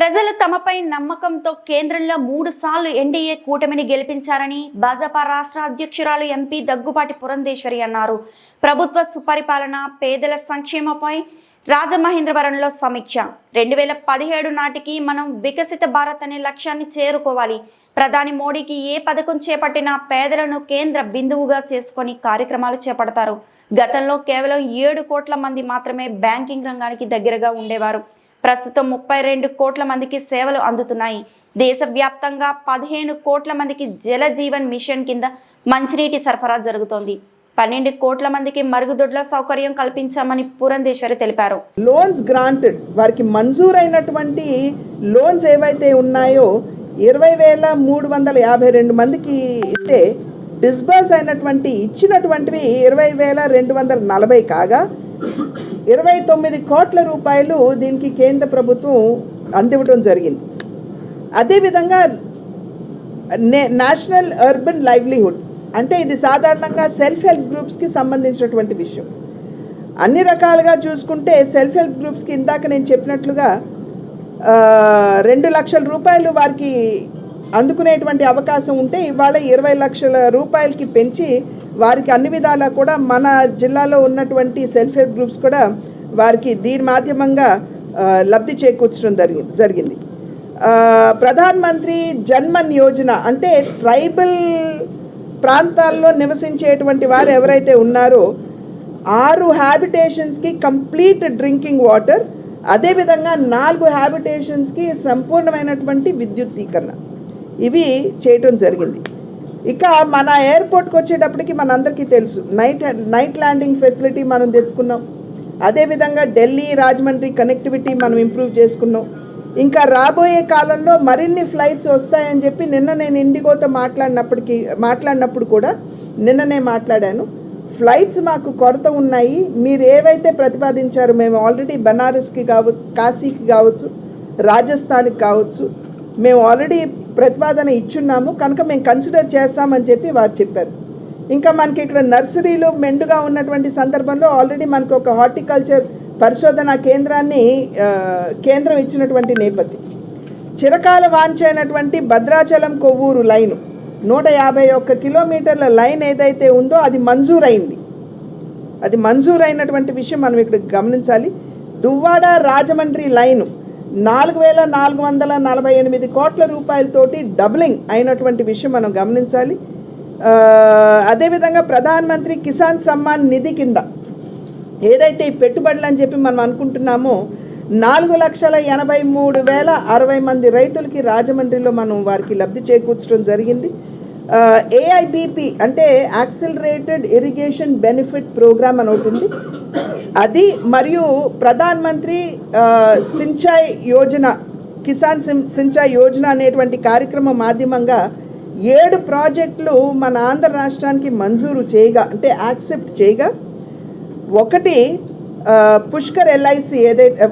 ప్రజలు తమపై నమ్మకంతో కేంద్రంలో మూడు సార్లు ఎన్డీఏ కూటమిని గెలిపించారని భాజపా రాష్ట్ర అధ్యక్షురాలు ఎంపీ దగ్గుబాటి పురంధేశ్వరి అన్నారు. ప్రభుత్వ సుపరిపాలన పేదల సంక్షేమపై రాజమహేంద్రవరంలో సమీక్ష. రెండు వేల పదిహేడు నాటికి మనం వికసిత భారత్ అనే లక్ష్యాన్ని చేరుకోవాలి. ప్రధాని మోడీకి ఏ పథకం చేపట్టినా పేదలను కేంద్ర బిందువుగా చేసుకొని కార్యక్రమాలు చేపడతారు. గతంలో కేవలం ఏడు కోట్ల మంది మాత్రమే బ్యాంకింగ్ రంగానికి దగ్గరగా ఉండేవారు. ప్రస్తుతం ముప్పై రెండు కోట్ల మందికి సేవలు అందుతున్నాయి. దేశవ్యాప్తంగా పదిహేను కోట్ల మందికి జల జీవన్ మిషన్ కింద మంచినీటి సరఫరా జరుగుతోంది. పన్నెండు కోట్ల మందికి మరుగుదొడ్ల సౌకర్యం కల్పించామని పురంధేశ్వరి తెలిపారు. లోన్స్ గ్రాంటెడ్ వారికి మంజూరైనటువంటి లోన్స్ ఏవైతే ఉన్నాయో ఇరవై వేల మూడు వందల యాభై రెండు మందికి ఇస్తే డిస్బర్స్ అయినటువంటి ఇచ్చినటువంటివి ఇరవై వేల రెండు వందల నలభై కాగా ఇరవై తొమ్మిది కోట్ల రూపాయలు దీనికి కేంద్ర ప్రభుత్వం అందివ్వడం జరిగింది. అదేవిధంగా నే- నేషనల్ అర్బన్ లైవ్లీహుడ్ అంటే ఇది సాధారణంగా సెల్ఫ్ హెల్ప్ గ్రూప్స్కి సంబంధించినటువంటి విషయం. అన్ని రకాలుగా చూసుకుంటే సెల్ఫ్ హెల్ప్ గ్రూప్స్కి ఇందాక నేను చెప్పినట్లుగా రెండు లక్షల రూపాయలు వారికి అందుకునేటువంటి అవకాశం ఉంటే ఇవాళ ఇరవై లక్షల రూపాయలకి పెంచి వారికి అన్ని విధాలా కూడా మన జిల్లాలో ఉన్నటువంటి సెల్ఫ్ హెల్ప్ గ్రూప్స్ కూడా వారికి దీని మాధ్యమంగా లబ్ధి చేకూర్చడం జరిగింది. జరిగింది ప్రధాన్ మంత్రి జన్మన్ యోజన అంటే ట్రైబల్ ప్రాంతాల్లో నివసించేటువంటి వారు ఎవరైతే ఉన్నారో ఆరు హ్యాబిటేషన్స్కి కంప్లీట్ డ్రింకింగ్ వాటర్ అదేవిధంగా నాలుగు హ్యాబిటేషన్స్కి సంపూర్ణమైనటువంటి విద్యుద్దీకరణ. ఇవి చేయటం జరిగింది. ఇక మన ఎయిర్పోర్ట్కి వచ్చేటప్పటికి మనందరికీ తెలుసు. నైట్ నైట్ ల్యాండింగ్ ఫెసిలిటీ మనం తెచ్చుకున్నాం. అదేవిధంగా ఢిల్లీ రాజమండ్రి కనెక్టివిటీ మనం ఇంప్రూవ్ చేసుకున్నాం. ఇంకా రాబోయే కాలంలో మరిన్ని ఫ్లైట్స్ వస్తాయని చెప్పి నిన్న నేను ఇండిగోతో మాట్లాడినప్పటికీ మాట్లాడినప్పుడు కూడా నిన్ననే మాట్లాడాను. ఫ్లైట్స్ మాకు కొరత ఉన్నాయి. మీరు ఏవైతే ప్రతిపాదించారో మేము ఆల్రెడీ బనారస్కి కావచ్చు కాశీకి కావచ్చు రాజస్థాన్కి కావచ్చు మేము ఆల్రెడీ ప్రతిపాదన ఇచ్చున్నాము కనుక మేము కన్సిడర్ చేస్తామని చెప్పి వారు చెప్పారు. ఇంకా మనకి ఇక్కడ నర్సరీలు మెండుగా ఉన్నటువంటి సందర్భంలో ఆల్రెడీ మనకు ఒక హార్టికల్చర్ పరిశోధన కేంద్రాన్ని కేంద్రం ఇచ్చినటువంటి నేపథ్యం. చిరకాల వాంచైనటువంటి భద్రాచలం కొవ్వూరు లైను నూట యాభై ఒక్క కిలోమీటర్ల లైన్ ఏదైతే ఉందో అది మంజూరైంది. అది మంజూరైనటువంటి విషయం మనం ఇక్కడ గమనించాలి. దువ్వాడ రాజమండ్రి లైను నాలుగు వేల నాలుగు వందల నలభై ఎనిమిది కోట్ల రూపాయలతోటి డబ్లింగ్ అయినటువంటి విషయం మనం గమనించాలి. అదేవిధంగా ప్రధానమంత్రి కిసాన్ సమ్మాన్ నిధి కింద ఏదైతే ఈ పెట్టుబడులు అని చెప్పి మనం అనుకుంటున్నామో నాలుగు లక్షల ఎనభై మూడు వేల అరవై మంది రైతులకి రాజమండ్రిలో మనం వారికి లబ్ధి చేకూర్చడం జరిగింది. ఏఐబిపి అంటే యాక్సిలరేటెడ్ ఇరిగేషన్ బెనిఫిట్ ప్రోగ్రామ్ అని ఒకటి ఉంది. అది మరియు ప్రధాన్ మంత్రి సించాయ్ యోజన కిసాన్ సించాయ్ యోజన అనేటువంటి కార్యక్రమం మాధ్యమంగా ఏడు ప్రాజెక్టులు మన ఆంధ్ర రాష్ట్రానికి మంజూరు చేయగా అంటే యాక్సెప్ట్ చేయగా ఒకటి పుష్కర్ ఎల్ఐసి ఏదైతే